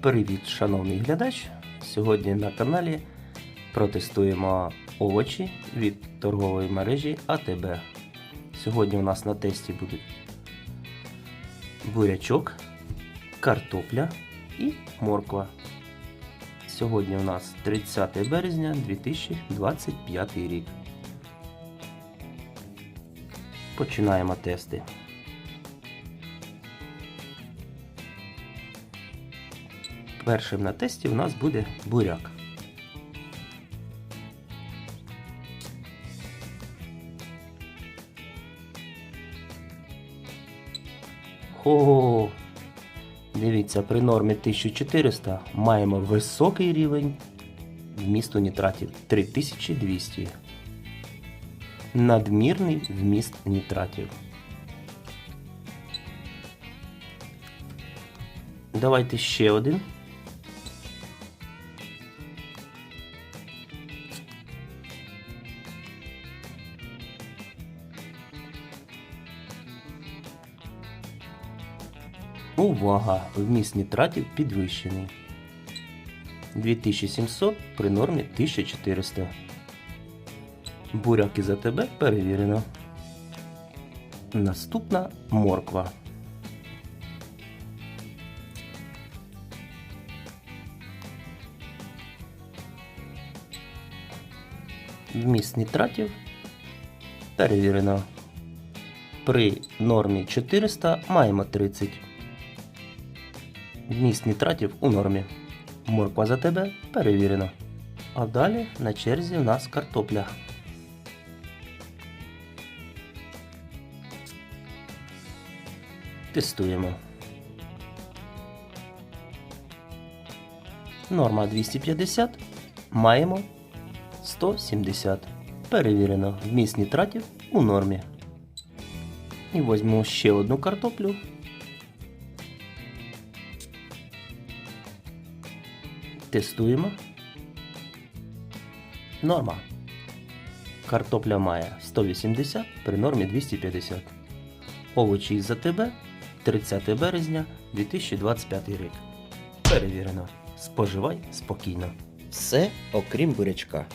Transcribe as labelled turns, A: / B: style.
A: Привіт, шановний глядач! Сьогодні на каналі протестуємо овочі від торгової мережі АТБ. Сьогодні у нас на тесті будуть бурячок, картопля і морква. Сьогодні у нас 30 березня 2025 рік. Починаємо тести. Першим на тесті у нас буде буряк. О, дивіться, при нормі 1400 маємо високий рівень вмісту нітратів 3200. Надмірний вміст нітратів. Давайте ще один. Увага! Вміст нітратів підвищений. 2700 при нормі 1400. Буряк із АТБ перевірено. Наступна морква. Вміст нітратів перевірено. При нормі 400 маємо 30. Вміст нітратів у нормі. Морква за тебе перевірено. А далі на черзі у нас картопля. Тестуємо. Норма 250. Маємо 170. Перевірено. Вміст нітратів у нормі. І візьмемо ще одну картоплю. Тестуємо. Норма. Картопля має 180 при нормі 250. Овочі із АТБ 30 березня 2025 рік. Перевірено. Споживай спокійно. Все окрім бурячка.